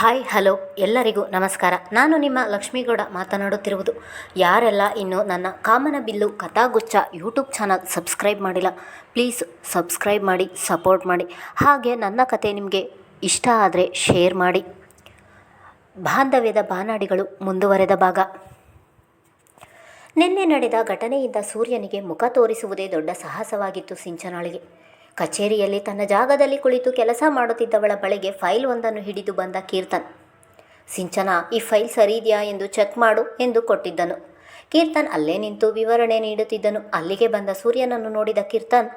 Hi, hello, ಎಲ್ಲರಿಗೂ ನಮಸ್ಕಾರ. ನಾನು ನಿಮ್ಮ ಲಕ್ಷ್ಮೀಗೌಡ ಮಾತನಾಡುತ್ತಿರುವುದು. ಯಾರೆಲ್ಲ ಇನ್ನು ನನ್ನ Kamanabillu Kathagucchha YouTube channel subscribe ಮಾಡಿಲ್ಲ, ಪ್ಲೀಸ್ ಸಬ್ಸ್ಕ್ರೈಬ್ ಮಾಡಿ, ಸಪೋರ್ಟ್ ಮಾಡಿ. ಹಾಗೆ ನನ್ನ ಕತೆ ನಿಮಗೆ ಇಷ್ಟ ಆದರೆ ಶೇರ್ ಮಾಡಿ. ಬಾಂಧವ್ಯದ ಬಾನಾಡಿಗಳು ಮುಂದುವರೆದ ಭಾಗ. ನಿನ್ನೆ ನಡೆದ ಘಟನೆಯಿಂದ ಸೂರ್ಯನಿಗೆ ಮುಖ ತೋರಿಸುವುದೇ ದೊಡ್ಡ ಸಾಹಸವಾಗಿತ್ತು ಸಿಂಚನಾಳಿಗೆ. ಕಚೇರಿಯಲ್ಲಿ ತನ್ನ ಜಾಗದಲ್ಲಿ ಕುಳಿತು ಕೆಲಸ ಮಾಡುತ್ತಿದ್ದವಳ ಬಳಿಗೆ ಫೈಲ್ ಒಂದನ್ನು ಹಿಡಿದು ಬಂದ ಕೀರ್ತನ್. ಸಿಂಚನ, ಈ ಫೈಲ್ ಸರಿ ಇದೆಯಾ ಎಂದು ಚೆಕ್ ಮಾಡು ಎಂದು ಕೊಟ್ಟಿದ್ದನು. ಕೀರ್ತನ್ ಅಲ್ಲೇ ನಿಂತು ವಿವರಣೆ ನೀಡುತ್ತಿದ್ದನು. ಅಲ್ಲಿಗೆ ಬಂದ ಸೂರ್ಯನನ್ನು ನೋಡಿದ ಕೀರ್ತನ್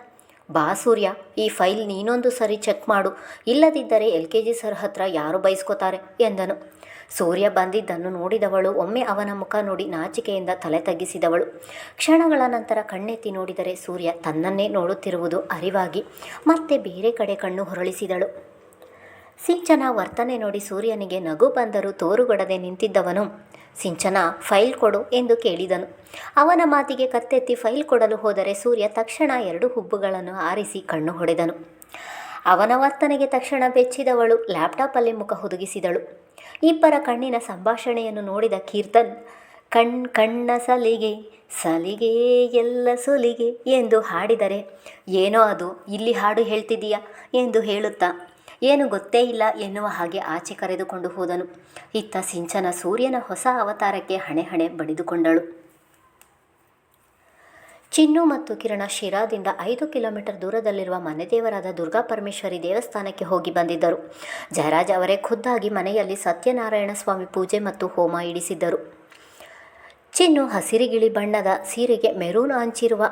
ಬಾ ಸೂರ್ಯ, ಈ ಫೈಲ್ ನೀನೊಂದು ಸರಿ ಚೆಕ್ ಮಾಡು. ಇಲ್ಲದಿದ್ದರೆ ಎಲ್ ಕೆ ಜಿ ಸರ್ ಹತ್ರ ಯಾರು ಬಯಸ್ಕೋತಾರೆ ಎಂದನು. ಸೂರ್ಯ ಬಂದಿದ್ದನ್ನು ನೋಡಿದವಳು, ಒಮ್ಮೆ ಅವನ ಮುಖ ನೋಡಿ ನಾಚಿಕೆಯಿಂದ ತಲೆ ತಗ್ಗಿಸಿದವಳು. ಕ್ಷಣಗಳ ನಂತರ ಕಣ್ಣೆತ್ತಿ ನೋಡಿದರೆ ಸೂರ್ಯ ತನ್ನನ್ನೇ ನೋಡುತ್ತಿರುವುದು ಅರಿವಾಗಿ ಮತ್ತೆ ಬೇರೆ ಕಡೆ ಕಣ್ಣು ಹೊರಳಿಸಿದಳು. ಸಿಂಚನ ವರ್ತನೆ ನೋಡಿ ಸೂರ್ಯನಿಗೆ ನಗು ಬಂದರೂ ತೋರುಗೊಡದೆ ನಿಂತಿದ್ದವನು. ಸಿಂಚನ, ಫೈಲ್ ಕೊಡು ಎಂದು ಕೇಳಿದನು. ಅವನ ಮಾತಿಗೆ ಕತ್ತೆತ್ತಿ ಫೈಲ್ ಕೊಡಲು ಹೋದರೆ ಸೂರ್ಯ ತಕ್ಷಣ ಎರಡು ಹುಬ್ಬುಗಳನ್ನು ಆರಿಸಿ ಕಣ್ಣು ಹೊಡೆದನು. ಅವನ ವರ್ತನೆಗೆ ತಕ್ಷಣ ಬೆಚ್ಚಿದವಳು ಲ್ಯಾಪ್ಟಾಪಲ್ಲಿ ಮುಖ ಹುದುಗಿಸಿದಳು. ಇಬ್ಬರ ಕಣ್ಣಿನ ಸಂಭಾಷಣೆಯನ್ನು ನೋಡಿದ ಕೀರ್ತನ್, ಕಣ್, ಕಣ್ಣ ಸಲಿಗೆ ಸಲಿಗೆ, ಎಲ್ಲ ಸುಲಿಗೆ ಎಂದು ಹಾಡಿದರೆ, ಏನೋ ಅದು, ಇಲ್ಲಿ ಹಾಡು ಹೇಳ್ತಿದೀಯಾ ಎಂದು ಹೇಳುತ್ತಾ ಏನು ಗೊತ್ತೇ ಇಲ್ಲ ಎನ್ನುವ ಹಾಗೆ ಆಚೆ ಕರೆದುಕೊಂಡು ಹೋದನು. ಇತ್ತ ಸಿಂಚನ ಸೂರ್ಯನ ಹೊಸ ಅವತಾರಕ್ಕೆ ಹಣೆ ಹಣೆ ಬಡಿದುಕೊಂಡಳು. ಚಿನ್ನು ಮತ್ತು ಕಿರಣ ಶಿರಾದಿಂದ ಐದು ಕಿಲೋಮೀಟರ್ ದೂರದಲ್ಲಿರುವ ಮನೆದೇವರಾದ ದುರ್ಗಾ ಪರಮೇಶ್ವರಿ ದೇವಸ್ಥಾನಕ್ಕೆ ಹೋಗಿ ಬಂದಿದ್ದರು. ಜಯರಾಜ್ ಅವರೇ ಖುದ್ದಾಗಿ ಮನೆಯಲ್ಲಿ ಸತ್ಯನಾರಾಯಣ ಸ್ವಾಮಿ ಪೂಜೆ ಮತ್ತು ಹೋಮ ಇಡಿಸಿದ್ದರು. ಚಿನ್ನು ಹಸಿರಿಗಿಳಿ ಬಣ್ಣದ ಸೀರೆಗೆ ಮೆರೂನ್ ಹಂಚಿರುವ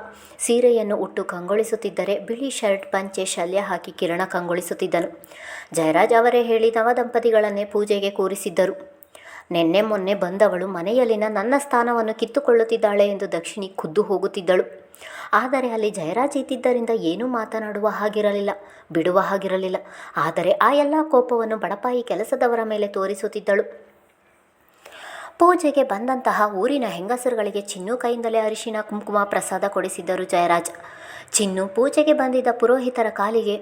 ಸೀರೆಯನ್ನು ಉಟ್ಟು ಕಂಗೊಳಿಸುತ್ತಿದ್ದರೆ ಬಿಳಿ ಶರ್ಟ್, ಪಂಚೆ, ಶಲ್ಯ ಹಾಕಿ ಕಿರಣ ಕಂಗೊಳಿಸುತ್ತಿದ್ದನು. ಜಯರಾಜ್ ಅವರೇ ಹೇಳಿ ನವದಂಪತಿಗಳನ್ನೇ ಪೂಜೆಗೆ ಕೂರಿಸಿದ್ದರು. ನಿನ್ನೆ ಮೊನ್ನೆ ಬಂದವಳು ಮನೆಯಲ್ಲಿನ ನನ್ನ ಸ್ಥಾನವನ್ನು ಕಿತ್ತುಕೊಳ್ಳುತ್ತಿದ್ದಾಳೆ ಎಂದು ದಕ್ಷಿಣಿ ಖುದ್ದು ಹೋಗುತ್ತಿದ್ದಳು. ಆದರೆ ಅಲ್ಲಿ ಜಯರಾಜ್ ಇದ್ದಿದ್ದರಿಂದ ಏನೂ ಮಾತನಾಡುವ ಹಾಗಿರಲಿಲ್ಲ, ಬಿಡುವ ಹಾಗಿರಲಿಲ್ಲ. ಆದರೆ ಆ ಎಲ್ಲ ಕೋಪವನ್ನು ಬಡಪಾಯಿ ಕೆಲಸದವರ ಮೇಲೆ ತೋರಿಸುತ್ತಿದ್ದಳು. ಪೂಜೆಗೆ ಬಂದಂತಹ ಊರಿನ ಹೆಂಗಸರುಗಳಿಗೆ ಚಿನ್ನು ಕೈಯಿಂದಲೇ ಅರಿಶಿನ, ಕುಂಕುಮ ಪ್ರಸಾದ ಕೊಡಿಸಿದ್ದರು ಜಯರಾಜ್. ಚಿನ್ನು ಪೂಜೆಗೆ ಬಂದಿದ್ದ ಪುರೋಹಿತರ ಕಾಲಿಗೆ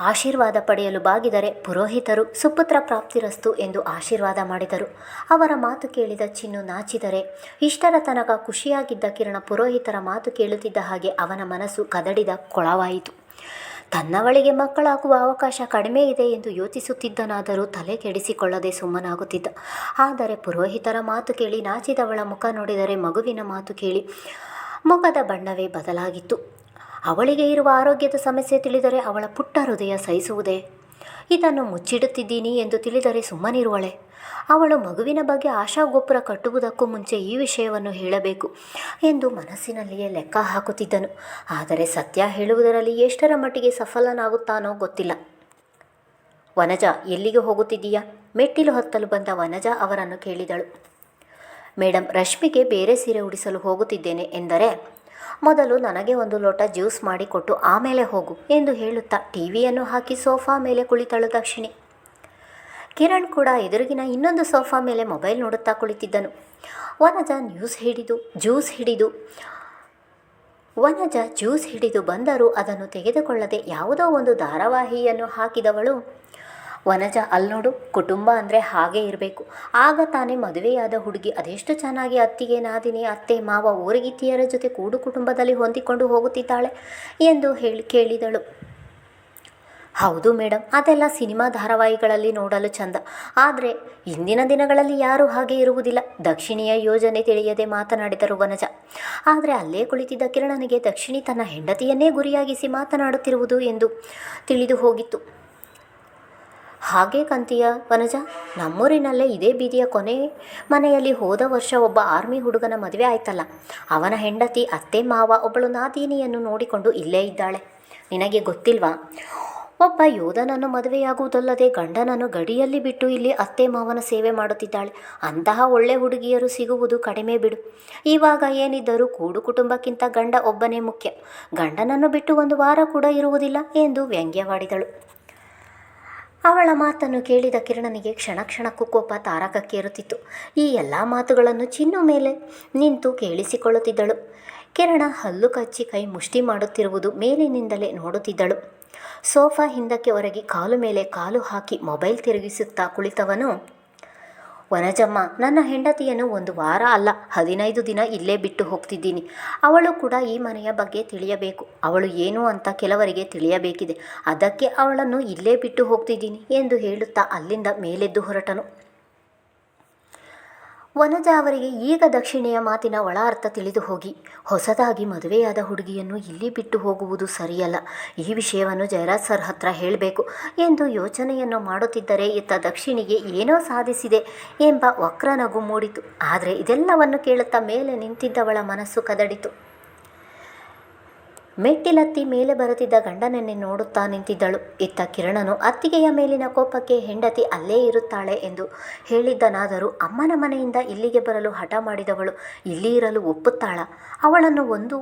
ಆಶೀರ್ವಾದ ಪಡೆಯಲು ಬಾಗಿದರೆ ಪುರೋಹಿತರು, ಸುಪುತ್ರ ಪ್ರಾಪ್ತಿರಸ್ತು ಎಂದು ಆಶೀರ್ವಾದ ಮಾಡಿದರು. ಅವರ ಮಾತು ಕೇಳಿದ ಚಿನ್ನು ನಾಚಿದರೆ, ಇಷ್ಟರ ತನಕ ಖುಷಿಯಾಗಿದ್ದ ಕಿರಣ ಪುರೋಹಿತರ ಮಾತು ಕೇಳುತ್ತಿದ್ದ ಹಾಗೆ ಅವನ ಮನಸ್ಸು ಕದಡಿದ ಕೊಳವಾಯಿತು. ತನ್ನವಳಿಗೆ ಮಕ್ಕಳಾಗುವ ಅವಕಾಶ ಕಡಿಮೆ ಇದೆ ಎಂದು ಯೋಚಿಸುತ್ತಿದ್ದನಾದರೂ ತಲೆ ಕೆಡಿಸಿಕೊಳ್ಳದೆ ಸುಮ್ಮನಾಗುತ್ತಿದ್ದ. ಆದರೆ ಪುರೋಹಿತರ ಮಾತು ಕೇಳಿ ನಾಚಿದವಳ ಮುಖ ನೋಡಿದರೆ ಮಗುವಿನ ಮಾತು ಕೇಳಿ ಮುಖದ ಬಣ್ಣವೇ ಬದಲಾಗಿತ್ತು. ಅವಳಿಗೆ ಇರುವ ಆರೋಗ್ಯದ ಸಮಸ್ಯೆ ತಿಳಿದರೆ ಅವಳ ಪುಟ್ಟ ಹೃದಯ ಸಹಿಸುವುದೇ? ಇದನ್ನು ಮುಚ್ಚಿಡುತ್ತಿದ್ದೀನಿ ಎಂದು ತಿಳಿದರೆ ಸುಮ್ಮನಿರುವಳೆ. ಅವಳು ಮಗುವಿನ ಬಗ್ಗೆ ಆಶಾಗೋಪುರ ಕಟ್ಟುವುದಕ್ಕೂ ಮುಂಚೆ ಈ ವಿಷಯವನ್ನು ಹೇಳಬೇಕು ಎಂದು ಮನಸ್ಸಿನಲ್ಲಿಯೇ ಲೆಕ್ಕ ಹಾಕುತ್ತಿದ್ದನು. ಆದರೆ ಸತ್ಯ ಹೇಳುವುದರಲ್ಲಿ ಎಷ್ಟರ ಮಟ್ಟಿಗೆ ಸಫಲನಾಗುತ್ತಾನೋ ಗೊತ್ತಿಲ್ಲ. ವನಜ, ಎಲ್ಲಿಗೆ ಹೋಗುತ್ತಿದ್ದೀಯಾ? ಮೆಟ್ಟಿಲು ಹತ್ತಲು ಬಂದ ವನಜ ಅವರನ್ನು ಕೇಳಿದಳು. ಮೇಡಮ್ ರಶ್ಮಿಗೆ ಬೇರೆ ಸೀರೆ ಉಡಿಸಲು ಹೋಗುತ್ತಿದ್ದೇನೆ ಎಂದರೆ, ಮೊದಲು ನನಗೆ ಒಂದು ಲೋಟ ಜ್ಯೂಸ್ ಮಾಡಿಕೊಟ್ಟು ಆಮೇಲೆ ಹೋಗು ಎಂದು ಹೇಳುತ್ತಾ ಟಿವಿಯನ್ನು ಹಾಕಿ ಸೋಫಾ ಮೇಲೆ ಕುಳಿತಳು ದಕ್ಷಿಣಿ. ಕಿರಣ್ ಕೂಡ ಎದುರಿಗಿನ ಇನ್ನೊಂದು ಸೋಫಾ ಮೇಲೆ ಮೊಬೈಲ್ ನೋಡುತ್ತಾ ಕುಳಿತಿದ್ದನು. ವನಜ ನ್ಯೂಸ್ ಹಿಡಿದು, ಜ್ಯೂಸ್ ಹಿಡಿದು. ವನಜ ಜ್ಯೂಸ್ ಹಿಡಿದು ಬಂದರೂ ಅದನ್ನು ತೆಗೆದುಕೊಳ್ಳದೆ ಯಾವುದೋ ಒಂದು ಧಾರಾವಾಹಿಯನ್ನು ಹಾಕಿದವಳು. ವನಜ ಅಲ್ನೋಡು ಕುಟುಂಬ ಅಂದರೆ ಹಾಗೇ ಇರಬೇಕು. ಆಗ ತಾನೇ ಮದುವೆಯಾದ ಹುಡುಗಿ ಅದೆಷ್ಟು ಚೆನ್ನಾಗಿ ಅತ್ತಿಗೆ, ನಾದಿನಿ, ಅತ್ತೆ, ಮಾವ, ಊರಿಗಿತ್ತಿಯರ ಜೊತೆ ಕೂಡು ಕುಟುಂಬದಲ್ಲಿ ಹೊಂದಿಕೊಂಡು ಹೋಗುತ್ತಿದ್ದಾಳೆ ಎಂದು ಹೇಳಿ ಕೇಳಿದಳು. ಹೌದು ಮೇಡಮ್ ಅದೆಲ್ಲ ಸಿನಿಮಾ ಧಾರಾವಾಹಿಗಳಲ್ಲಿ ನೋಡಲು ಚಂದ. ಆದರೆ ಇಂದಿನ ದಿನಗಳಲ್ಲಿ ಯಾರೂ ಹಾಗೆ ಇರುವುದಿಲ್ಲ. ದಕ್ಷಿಣಿಯ ಯೋಜನೆ ತಿಳಿಯದೆ ಮಾತನಾಡಿದರು ವನಜ. ಆದರೆ ಅಲ್ಲೇ ಕುಳಿತಿದ್ದ ಕಿರಣನಿಗೆ ದಕ್ಷಿಣಿ ತನ್ನ ಹೆಂಡತಿಯನ್ನೇ ಗುರಿಯಾಗಿಸಿ ಮಾತನಾಡುತ್ತಿರುವುದು ಎಂದು ತಿಳಿದು ಹೋಗಿತ್ತು. ಹಾಗೆ ಕಂತೀಯ ವನಜ, ನಮ್ಮೂರಿನಲ್ಲೇ ಇದೇ ಬೀದಿಯ ಕೊನೆ ಮನೆಯಲ್ಲಿ ಹೋದ ವರ್ಷ ಒಬ್ಬ ಆರ್ಮಿ ಹುಡುಗನ ಮದುವೆ ಆಯ್ತಲ್ಲ. ಅವನ ಹೆಂಡತಿ ಅತ್ತೆ ಮಾವ ಒಬ್ಬಳು ನಾದೀನಿಯನ್ನು ನೋಡಿಕೊಂಡು ಇಲ್ಲೇ ಇದ್ದಾಳೆ. ನಿನಗೆ ಗೊತ್ತಿಲ್ವಾ? ಒಬ್ಬ ಯೋಧನನ್ನು ಮದುವೆಯಾಗುವುದಲ್ಲದೆ ಗಂಡನನ್ನು ಗಡಿಯಲ್ಲಿ ಬಿಟ್ಟು ಇಲ್ಲಿ ಅತ್ತೆ ಮಾವನ ಸೇವೆ ಮಾಡುತ್ತಿದ್ದಾಳೆ. ಅಂತಹ ಒಳ್ಳೆ ಹುಡುಗಿಯರು ಸಿಗುವುದು ಕಡಿಮೆ ಬಿಡು. ಇವಾಗ ಏನಿದ್ದರೂ ಕೂಡು ಕುಟುಂಬಕ್ಕಿಂತ ಗಂಡ ಒಬ್ಬನೇ ಮುಖ್ಯ. ಗಂಡನನ್ನು ಬಿಟ್ಟು ಒಂದು ವಾರ ಕೂಡ ಇರುವುದಿಲ್ಲ ಎಂದು ವ್ಯಂಗ್ಯವಾಡಿದಳು. ಅವಳ ಮಾತನ್ನು ಕೇಳಿದ ಕಿರಣನಿಗೆ ಕ್ಷಣ ಕ್ಷಣಕ್ಕೂ ಕೋಪ ತಾರಕಕ್ಕೇರುತ್ತಿತ್ತು ಈ ಎಲ್ಲ ಮಾತುಗಳನ್ನು ಚಿನ್ನು ಮೇಲೆ ನಿಂತು ಕೇಳಿಸಿಕೊಳ್ಳುತ್ತಿದ್ದಳು. ಕಿರಣ ಹಲ್ಲು ಕಚ್ಚಿ ಕೈ ಮುಷ್ಟಿ ಮಾಡುತ್ತಿರುವುದು ಮೇಲಿನಿಂದಲೇ ನೋಡುತ್ತಿದ್ದಳು. ಸೋಫಾ ಹಿಂದಕ್ಕೆ ಒರಗಿ ಕಾಲು ಮೇಲೆ ಕಾಲು ಹಾಕಿ ಮೊಬೈಲ್ ತಿರುಗಿಸುತ್ತಾ ಕುಳಿತವನು, ವನಜಮ್ಮ, ನನ್ನ ಹೆಂಡತಿಯನ್ನು ಒಂದು ವಾರ ಅಲ್ಲ, ಹದಿನೈದು ದಿನ ಇಲ್ಲೇ ಬಿಟ್ಟು ಹೋಗ್ತಿದ್ದೀನಿ. ಅವಳು ಕೂಡ ಈ ಮನೆಯ ಬಗ್ಗೆ ತಿಳಿಯಬೇಕು. ಅವಳು ಏನು ಅಂತ ಕೆಲವರಿಗೆ ತಿಳಿಯಬೇಕಿದೆ. ಅದಕ್ಕೆ ಅವಳನ್ನು ಇಲ್ಲೇ ಬಿಟ್ಟು ಹೋಗ್ತಿದ್ದೀನಿ ಎಂದು ಹೇಳುತ್ತಾ ಅಲ್ಲಿಂದ ಮೇಲೆದ್ದು ಹೊರಟನು. ವನಜ ಅವರಿಗೆ ಈಗ ದಕ್ಷಿಣೆಯ ಮಾತಿನ ಒಳ ಅರ್ಥ ತಿಳಿದು ಹೋಗಿ. ಹೊಸದಾಗಿ ಮದುವೆಯಾದ ಹುಡುಗಿಯನ್ನು ಇಲ್ಲಿ ಬಿಟ್ಟು ಹೋಗುವುದು ಸರಿಯಲ್ಲ. ಈ ವಿಷಯವನ್ನು ಜಯರಾಜ್ ಸರ್ ಹತ್ರ ಹೇಳಬೇಕು. ಎಂದು ಯೋಚನೆಯನ್ನು ಮಾಡುತ್ತಿದ್ದರೆ ಇತ್ತ ದಕ್ಷಿಣಿಗೆ ಏನೋ ಸಾಧಿಸಿದೆ ಎಂಬ ವಕ್ರನಗು ಮೂಡಿತು. ಆದರೆ ಇದೆಲ್ಲವನ್ನು ಕೇಳುತ್ತಾ ಮೇಲೆ ನಿಂತಿದ್ದವಳ ಮನಸ್ಸು ಕದಡಿತು. ಮೆಟ್ಟಿಲತ್ತಿ ಮೇಲೆ ಬರುತ್ತಿದ್ದ ಗಂಡನನ್ನೇ ನೋಡುತ್ತಾ ನಿಂತಿದ್ದಳು. ಇತ್ತ ಕಿರಣನು ಅತ್ತಿಗೆಯ ಮೇಲಿನ ಕೋಪಕ್ಕೆ ಹೆಂಡತಿ ಅಲ್ಲೇ ಇರುತ್ತಾಳೆ ಎಂದು ಹೇಳಿದ್ದನಾದರೂ ಅಮ್ಮನ ಮನೆಯಿಂದ ಇಲ್ಲಿಗೆ ಬರಲು ಹಠ ಮಾಡಿದವಳು ಇಲ್ಲಿ ಇರಲು ಒಪ್ಪುತ್ತಾಳ. ಅವಳನ್ನು ಒಂದು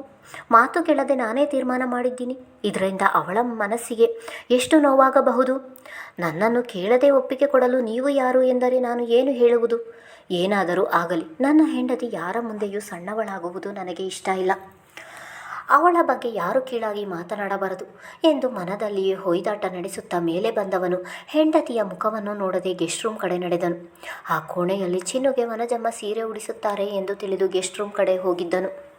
ಮಾತು ಕೇಳದೆ ನಾನೇ ತೀರ್ಮಾನ ಮಾಡಿದ್ದೀನಿ. ಇದರಿಂದ ಅವಳ ಮನಸ್ಸಿಗೆ ಎಷ್ಟು ನೋವಾಗಬಹುದು? ನನ್ನನ್ನು ಕೇಳದೆ ಒಪ್ಪಿಗೆ ಕೊಡಲು ನೀವು ಯಾರು ಎಂದರೆ ನಾನು ಏನು ಹೇಳುವುದು? ಏನಾದರೂ ಆಗಲಿ, ನನ್ನ ಹೆಂಡತಿ ಯಾರ ಮುಂದೆಯೂ ಸಣ್ಣವಳಾಗುವುದು ನನಗೆ ಇಷ್ಟ ಇಲ್ಲ. ಅವಳ ಬಗ್ಗೆ ಯಾರು ಕೀಳಾಗಿ ಮಾತನಾಡಬಾರದು ಎಂದು ಮನದಲ್ಲಿಯೇ ಹೊಯ್ದಾಟ ನಡೆಸುತ್ತಾ ಮೇಲೆ ಬಂದವನು. ಹೆಂಡತಿಯ ಮುಖವನ್ನು ನೋಡದೆ ಗೆಸ್ಟ್ ರೂಮ್ ಕಡೆ ನಡೆದನು. ಆ ಕೋಣೆಯಲ್ಲಿ ಚಿನ್ನುಗೆ ವನಜಮ್ಮ ಸೀರೆ ಉಡಿಸುತ್ತಾರೆ ಎಂದು ತಿಳಿದು ಗೆಸ್ಟ್ ರೂಮ್ ಕಡೆ ಹೋಗಿದ್ದನು.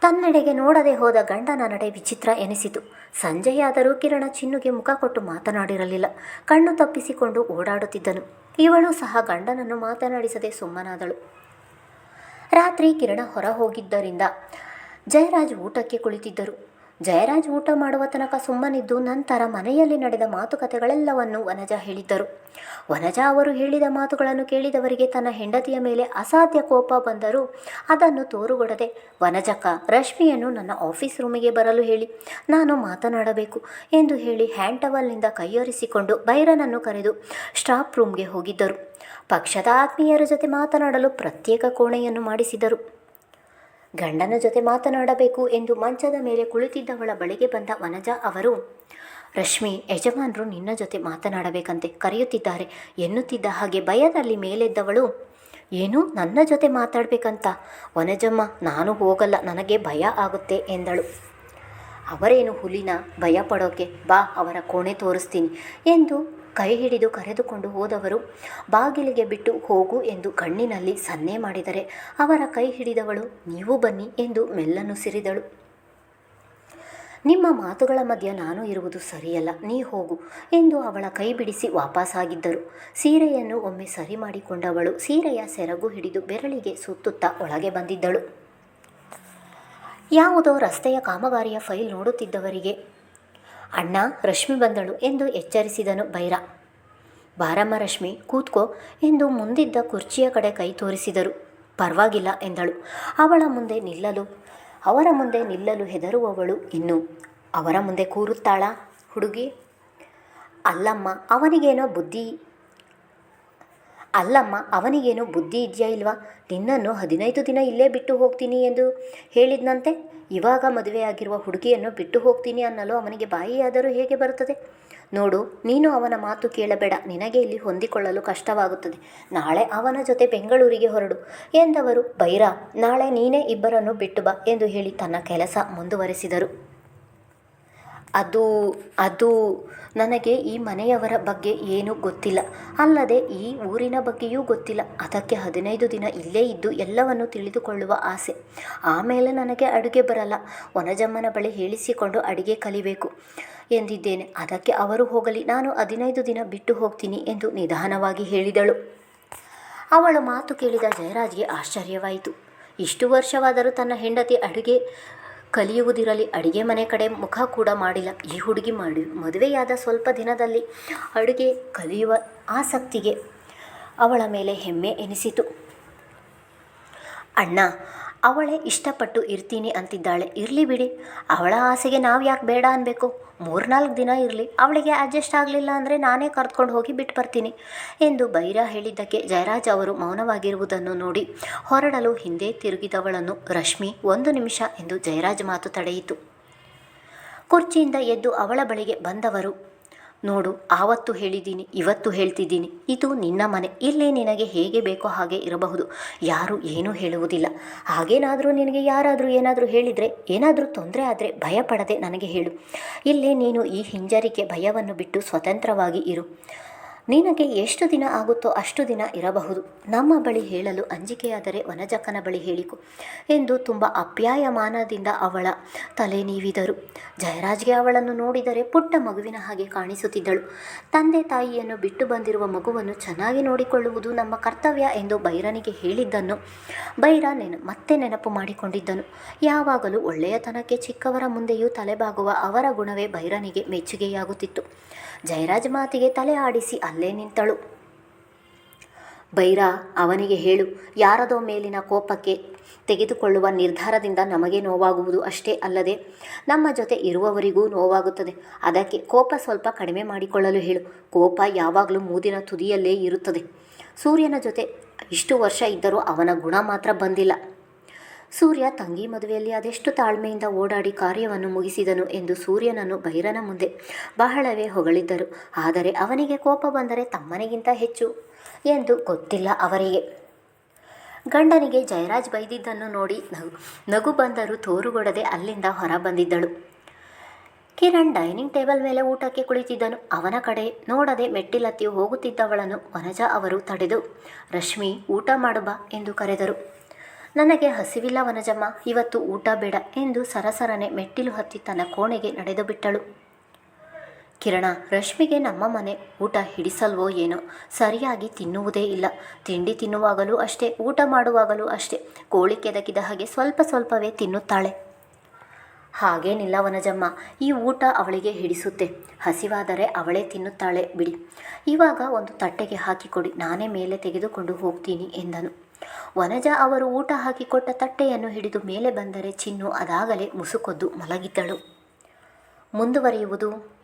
ತನ್ನೆಡೆಗೆ ನೋಡದೆ ಹೋದ ಗಂಡನ ನಡೆ ವಿಚಿತ್ರ ಎನಿಸಿತು. ಸಂಜೆಯಾದರೂ ಕಿರಣ ಚಿನ್ನುಗೆ ಮುಖ ಕೊಟ್ಟು ಮಾತನಾಡಿರಲಿಲ್ಲ. ಕಣ್ಣು ತಪ್ಪಿಸಿಕೊಂಡು ಓಡಾಡುತ್ತಿದ್ದನು. ಇವಳು ಸಹ ಗಂಡನನ್ನು ಮಾತನಾಡಿಸದೆ ಸುಮ್ಮನಾದಳು. ರಾತ್ರಿ ಕಿರಣ ಹೊರ ಹೋಗಿದ್ದರಿಂದ ಜಯರಾಜ್ ಊಟಕ್ಕೆ ಕುಳಿತಿದ್ದರು. ಜಯರಾಜ್ ಊಟ ಮಾಡುವ ತನಕ ಸುಮ್ಮನಿದ್ದು ನಂತರ ಮನೆಯಲ್ಲಿ ನಡೆದ ಮಾತುಕತೆಗಳೆಲ್ಲವನ್ನು ವನಜ ಹೇಳಿದ್ದರು. ವನಜ ಅವರು ಹೇಳಿದ ಮಾತುಗಳನ್ನು ಕೇಳಿದವರಿಗೆ ತನ್ನ ಹೆಂಡತಿಯ ಮೇಲೆ ಅಸಾಧ್ಯ ಕೋಪ ಬಂದರೂ ಅದನ್ನು ತೋರುಗೊಡದೆ, ವನಜಕ್ಕ, ರಶ್ಮಿಯನ್ನು ನನ್ನ ಆಫೀಸ್ ರೂಮಿಗೆ ಬರಲು ಹೇಳಿ. ನಾನು ಮಾತನಾಡಬೇಕು ಎಂದು ಹೇಳಿ ಹ್ಯಾಂಡ್ ಟವಲ್ನಿಂದ ಕೈಯೊರೆಸಿಕೊಂಡು ಬೈರನನ್ನು ಕರೆದು ಸ್ಟಾಫ್ ರೂಮ್ಗೆ ಹೋಗಿದ್ದರು. ಪಕ್ಷದ ಆತ್ಮೀಯರ ಜೊತೆ ಮಾತನಾಡಲು ಪ್ರತ್ಯೇಕ ಕೋಣೆಯನ್ನು ಮಾಡಿಸಿದರು. ಗಂಡನ ಜೊತೆ ಮಾತನಾಡಬೇಕು ಎಂದು ಮಂಚದ ಮೇಲೆ ಕುಳಿತಿದ್ದವಳ ಬಳಿಗೆ ಬಂದ ವನಜಾ ಅವರು, ರಶ್ಮಿ, ಯಜಮಾನರು ನಿನ್ನ ಜೊತೆ ಮಾತನಾಡಬೇಕಂತೆ ಕರೆಯುತ್ತಿದ್ದಾರೆ. ಎನ್ನುತ್ತಿದ್ದ ಹಾಗೆ ಭಯದಲ್ಲಿ ಮೇಲೆದ್ದವಳು, ಏನು, ನನ್ನ ಜೊತೆ ಮಾತಾಡಬೇಕಂತ? ವನಜಮ್ಮ, ನಾನು ಹೋಗಲ್ಲ, ನನಗೆ ಭಯ ಆಗುತ್ತೆ ಎಂದಳು. ಅವರೇನು ಹುಲಿನ ಭಯ ಪಡೋಕೆ ಬಾ, ಅವರ ಕೋಣೆ ತೋರಿಸ್ತೀನಿ ಎಂದು ಕೈ ಹಿಡಿದು ಕರೆದುಕೊಂಡು ಹೋದವರು, ಬಾಗಿಲಿಗೆ ಬಿಟ್ಟು ಹೋಗು ಎಂದು ಕಣ್ಣಿನಲ್ಲಿ ಸನ್ನೆ ಮಾಡಿದರೆ, ಅವರ ಕೈ ಹಿಡಿದವಳು, ನೀವು ಬನ್ನಿ ಎಂದು ಮೆಲ್ಲನು ಸಿರಿದಳು. ನಿಮ್ಮ ಮಾತುಗಳ ಮಧ್ಯ ನಾನು ಇರುವುದು ಸರಿಯಲ್ಲ, ನೀ ಹೋಗು ಎಂದು ಅವಳ ಕೈ ಬಿಡಿಸಿ ವಾಪಸ್ಸಾಗಿದ್ದರು ಸೀರೆಯನ್ನು ಒಮ್ಮೆ ಸರಿ ಮಾಡಿಕೊಂಡವಳು, ಸೀರೆಯ ಸೆರಗು ಹಿಡಿದು ಬೆರಳಿಗೆ ಸುತ್ತುತ್ತಾ ಒಳಗೆ ಬಂದಿದ್ದಳು. ಯಾವುದೋ ರಸ್ತೆಯ ಕಾಮಗಾರಿಯ ಫೈಲ್ ನೋಡುತ್ತಿದ್ದವರಿಗೆ ಅಣ್ಣ ರಶ್ಮಿ ಬಂದಳು ಎಂದು ಎಚ್ಚರಿಸಿದನು ಭೈರ ಬಾರಮ್ಮ ರಶ್ಮಿ, ಕೂತ್ಕೋ ಎಂದು ಮುಂದಿದ್ದ ಕುರ್ಚಿಯ ಕಡೆ ಕೈ ತೋರಿಸಿದರು. ಪರವಾಗಿಲ್ಲ ಎಂದಳು. ಅವಳ ಮುಂದೆ ನಿಲ್ಲಲು, ಅವರ ಮುಂದೆ ನಿಲ್ಲಲು ಹೆದರುವವಳು ಇನ್ನು. ಅವರ ಮುಂದೆ ಕೂರುತ್ತಾಳ ಹುಡುಗಿ? ಅಲ್ಲಮ್ಮ, ಅವನಿಗೇನೋ ಬುದ್ಧಿ ಅಲ್ಲಮ್ಮ, ಅವನಿಗೇನು ಬುದ್ಧಿ ಇದೆಯಾ ಇಲ್ವಾ? ನಿನ್ನನ್ನು ಹದಿನೈದು ದಿನ ಇಲ್ಲೇ ಬಿಟ್ಟು ಹೋಗ್ತೀನಿ ಎಂದು ಹೇಳಿದ್ನಂತೆ. ಇವಾಗ ಮದುವೆಯಾಗಿರುವ ಹುಡುಗಿಯನ್ನು ಬಿಟ್ಟು ಹೋಗ್ತೀನಿ ಅನ್ನಲು ಅವನಿಗೆ ಬಾಯಿಯಾದರೂ ಹೇಗೆ ಬರುತ್ತದೆ? ನೋಡು, ನೀನು ಅವನ ಮಾತು ಕೇಳಬೇಡ. ನಿನಗೆ ಇಲ್ಲಿ ಹೊಂದಿಕೊಳ್ಳಲು ಕಷ್ಟವಾಗುತ್ತದೆ. ನಾಳೆ ಅವನ ಜೊತೆ ಬೆಂಗಳೂರಿಗೆ ಹೊರಡು ಎಂದವರು. ಬೈರ, ನಾಳೆ ನೀನೇ ಇಬ್ಬರನ್ನು ಬಿಟ್ಟು ಬಾ ಎಂದು ಹೇಳಿ ತನ್ನ ಕೆಲಸ ಮುಂದುವರೆಸಿದರು. ಅದು ಅದು ನನಗೆ ಈ ಮನೆಯವರ ಬಗ್ಗೆ ಏನೂ ಗೊತ್ತಿಲ್ಲ. ಅಲ್ಲದೆ ಈ ಊರಿನ ಬಗ್ಗೆಯೂ ಗೊತ್ತಿಲ್ಲ. ಅದಕ್ಕೆ ಹದಿನೈದು ದಿನ ಇಲ್ಲೇ ಇದ್ದು ಎಲ್ಲವನ್ನು ತಿಳಿದುಕೊಳ್ಳುವ ಆಸೆ. ಆಮೇಲೆ ನನಗೆ ಅಡುಗೆ ಬರಲ್ಲ. ವನಜಮ್ಮನ ಬಳಿ ಹೇಳಿಸಿಕೊಂಡು ಅಡುಗೆ ಕಲಿಬೇಕು ಎಂದಿದ್ದೇನೆ. ಅದಕ್ಕೆ ಅವರು ಹೋಗಲಿ. ನಾನು ಹದಿನೈದು ದಿನ ಬಿಟ್ಟು ಹೋಗ್ತೀನಿ ಎಂದು ನಿಧಾನವಾಗಿ ಹೇಳಿದಳು. ಅವಳ ಮಾತು ಕೇಳಿದ ಜಯರಾಜ್ಗೆ ಆಶ್ಚರ್ಯವಾಯಿತು. ಇಷ್ಟು ವರ್ಷವಾದರೂ ತನ್ನ ಹೆಂಡತಿ ಅಡುಗೆ ಕಲಿಯುವುದಿರಲಿ, ಅಡುಗೆ ಮನೆ ಕಡೆ ಮುಖ ಕೂಡ ಮಾಡಿಲ್ಲ. ಈ ಹುಡುಗಿ ಮಾಡಿ, ಮದುವೆಯಾದ ಸ್ವಲ್ಪ ದಿನದಲ್ಲಿ ಅಡುಗೆ ಕಲಿಯುವ ಆಸಕ್ತಿಗೆ ಅವಳ ಮೇಲೆ ಹೆಮ್ಮೆ ಎನಿಸಿತು. ಅಣ್ಣ ಅವಳೇ ಇಷ್ಟಪಟ್ಟು ಇರ್ತೀನಿ ಅಂತಿದ್ದಾಳೆ. ಇರಲಿ ಬಿಡಿ. ಅವಳ ಆಸೆಗೆ ನಾವು ಯಾಕೆ ಬೇಡ ಅನ್ಬೇಕು? ಮೂರ್ನಾಲ್ಕು ದಿನ ಇರಲಿ. ಅವಳಿಗೆ ಅಡ್ಜಸ್ಟ್ ಆಗಲಿಲ್ಲ ಅಂದರೆ ನಾನೇ ಕರೆದುಕೊಂಡು ಹೋಗಿ ಬಿಟ್ಟು ಬರ್ತೀನಿ. ಎಂದು ಬೈರ ಹೇಳಿದ್ದಕ್ಕೆ ಜಯರಾಜ್ ಅವರು ಮೌನವಾಗಿರುವುದನ್ನು ನೋಡಿ ಹೊರಡಲು ಹಿಂದೆ ತಿರುಗಿದವಳನ್ನು, ರಶ್ಮಿ, ಒಂದು ನಿಮಿಷ ಎಂದು ಜಯರಾಜ್ ಮಾತು ತಡೆಯಿತು. ಕುರ್ಚಿಯಿಂದ ಎದ್ದು ಅವಳ ಬಳಿಗೆ ಬಂದವರು ನೋಡು, ಆವತ್ತು ಹೇಳಿದ್ದೀನಿ, ಇವತ್ತು ಹೇಳ್ತಿದ್ದೀನಿ. ಇದು ನಿನ್ನ ಮನೆ. ಇಲ್ಲಿ ನಿನಗೆ ಹೇಗೆ ಬೇಕೋ ಹಾಗೆ ಇರಬಹುದು. ಯಾರು ಏನೂ ಹೇಳುವುದಿಲ್ಲ. ಹಾಗೇನಾದರೂ ನಿನಗೆ ಯಾರಾದರೂ ಏನಾದರೂ ಹೇಳಿದರೆ, ಏನಾದರೂ ತೊಂದರೆ ಆದರೆ ಭಯಪಡದೆ ನನಗೆ ಹೇಳು. ಇಲ್ಲಿ ನೀನು ಈ ಹಿಂಜರಿಕೆ ಭಯವನ್ನು ಬಿಟ್ಟು ಸ್ವತಂತ್ರವಾಗಿ ಇರು. ನಿನಗೆ ಎಷ್ಟು ದಿನ ಆಗುತ್ತೋ ಅಷ್ಟು ದಿನ ಇರಬಹುದು. ನಮ್ಮ ಬಳಿ ಹೇಳಲು ಅಂಜಿಕೆಯಾದರೆ ವನಜಕ್ಕನ ಬಳಿ ಹೇಳಿಕು ಎಂದು ತುಂಬ ಅಪ್ಯಾಯಮಾನದಿಂದ ಅವಳ ತಲೆ ನೀವಿದರು. ಜಯರಾಜ್ಗೆ ಅವಳನ್ನು ನೋಡಿದರೆ ಪುಟ್ಟ ಮಗುವಿನ ಹಾಗೆ ಕಾಣಿಸುತ್ತಿದ್ದಳು. ತಂದೆ ತಾಯಿಯನ್ನು ಬಿಟ್ಟು ಬಂದಿರುವ ಮಗುವನ್ನು ಚೆನ್ನಾಗಿ ನೋಡಿಕೊಳ್ಳುವುದು ನಮ್ಮ ಕರ್ತವ್ಯ ಎಂದು ಬೈರನಿಗೆ ಹೇಳಿದ್ದನ್ನು ಬೈರ ಮತ್ತೆ ನೆನಪು ಮಾಡಿಕೊಂಡಿದ್ದನು. ಯಾವಾಗಲೂ ಒಳ್ಳೆಯತನಕ್ಕೆ ಚಿಕ್ಕವರ ಮುಂದೆಯೂ ತಲೆಬಾಗುವ ಅವರ ಗುಣವೇ ಬೈರನಿಗೆ ಮೆಚ್ಚುಗೆಯಾಗುತ್ತಿತ್ತು. ಜಯರಾಜ್ ಮಾತಿಗೆ ತಲೆ ಆಡಿಸಿ ಅಲ್ಲೇ ನಿಂತಳು. ಬೈರ ಅವನಿಗೆ ಹೇಳು, ಯಾರದೋ ಮೇಲಿನ ಕೋಪಕ್ಕೆ ತೆಗೆದುಕೊಳ್ಳುವ ನಿರ್ಧಾರದಿಂದ ನಮಗೆ ನೋವಾಗುವುದು ಅಷ್ಟೇ ಅಲ್ಲದೆ ನಮ್ಮ ಜೊತೆ ಇರುವವರಿಗೂ ನೋವಾಗುತ್ತದೆ. ಅದಕ್ಕೆ ಕೋಪ ಸ್ವಲ್ಪ ಕಡಿಮೆ ಮಾಡಿಕೊಳ್ಳಲು ಹೇಳು. ಕೋಪ ಯಾವಾಗಲೂ ಮೂದಿನ ತುದಿಯಲ್ಲೇ ಇರುತ್ತದೆ. ಸೂರ್ಯನ ಜೊತೆ ಇಷ್ಟು ವರ್ಷ ಇದ್ದರೂ ಅವನ ಗುಣ ಮಾತ್ರ ಬಂದಿಲ್ಲ. ಸೂರ್ಯ ತಂಗಿ ಮದುವೆಯಲ್ಲಿ ಅದೆಷ್ಟು ತಾಳ್ಮೆಯಿಂದ ಓಡಾಡಿ ಕಾರ್ಯವನ್ನು ಮುಗಿಸಿದನು ಎಂದು ಸೂರ್ಯನನ್ನು ಬೈರನ ಮುಂದೆ ಬಹಳವೇ ಹೊಗಳಿದ್ದರು. ಆದರೆ ಅವನಿಗೆ ಕೋಪ ಬಂದರೆ ತಮ್ಮನಿಗಿಂತ ಹೆಚ್ಚು ಎಂದು ಗೊತ್ತಿಲ್ಲ ಅವರಿಗೆ. ಗಂಡನಿಗೆ ಜಯರಾಜ್ ಬೈದಿದ್ದನ್ನು ನೋಡಿ ನಗು ನಗು ಬಂದರೂ ತೋರುಗೊಡದೆ ಅಲ್ಲಿಂದ ಹೊರ ಬಂದಿದ್ದಳು. ಕಿರಣ್ ಡೈನಿಂಗ್ ಟೇಬಲ್ ಮೇಲೆ ಊಟಕ್ಕೆ ಕುಳಿತಿದ್ದನು. ಅವನ ಕಡೆ ನೋಡದೆ ಮೆಟ್ಟಿಲತ್ತಿ ಹೋಗುತ್ತಿದ್ದವಳನ್ನು ವನಜಾ ಅವರು ತಡೆದು, ರಶ್ಮಿ, ಊಟ ಮಾಡು ಬಾ ಎಂದು ಕರೆದರು. ನನಗೆ ಹಸಿವಿಲ್ಲ ವನಜಮ್ಮ, ಇವತ್ತು ಊಟ ಬೇಡ ಎಂದು ಸರಸರನೆ ಮೆಟ್ಟಿಲು ಹತ್ತಿ ತನ್ನ ಕೋಣೆಗೆ ನಡೆದು ಬಿಟ್ಟಳು. ಕಿರಣ, ರಶ್ಮಿಗೆ ನಮ್ಮ ಮನೆ ಊಟ ಹಿಡಿಸಲ್ವೋ ಏನೋ, ಸರಿಯಾಗಿ ತಿನ್ನುವುದೇ ಇಲ್ಲ. ತಿಂಡಿ ತಿನ್ನುವಾಗಲೂ ಅಷ್ಟೇ, ಊಟ ಮಾಡುವಾಗಲೂ ಅಷ್ಟೇ, ಕೋಳಿ ಕೆದಕಿದ ಹಾಗೆ ಸ್ವಲ್ಪ ಸ್ವಲ್ಪವೇ ತಿನ್ನುತ್ತಾಳೆ. ಹಾಗೇನಿಲ್ಲ ವನಜಮ್ಮ, ಈ ಊಟ ಅವಳಿಗೆ ಹಿಡಿಸುತ್ತೆ. ಹಸಿವಾದರೆ ಅವಳೇ ತಿನ್ನುತ್ತಾಳೆ ಬಿಡಿ. ಇವಾಗ ಒಂದು ತಟ್ಟೆಗೆ ಹಾಕಿಕೊಡಿ, ನಾನೇ ಮೇಲೆ ತೆಗೆದುಕೊಂಡು ಹೋಗ್ತೀನಿ ಎಂದನು. ವನಜ ಅವರು ಊಟ ಹಾಕಿಕೊಟ್ಟ ತಟ್ಟೆಯನ್ನು ಹಿಡಿದು ಮೇಲೆ ಬಂದರೆ ಚಿನ್ನು ಅದಾಗಲೇ ಮುಸುಕೊದ್ದು ಮಲಗಿದ್ದಳು. ಮುಂದುವರಿಯುವುದು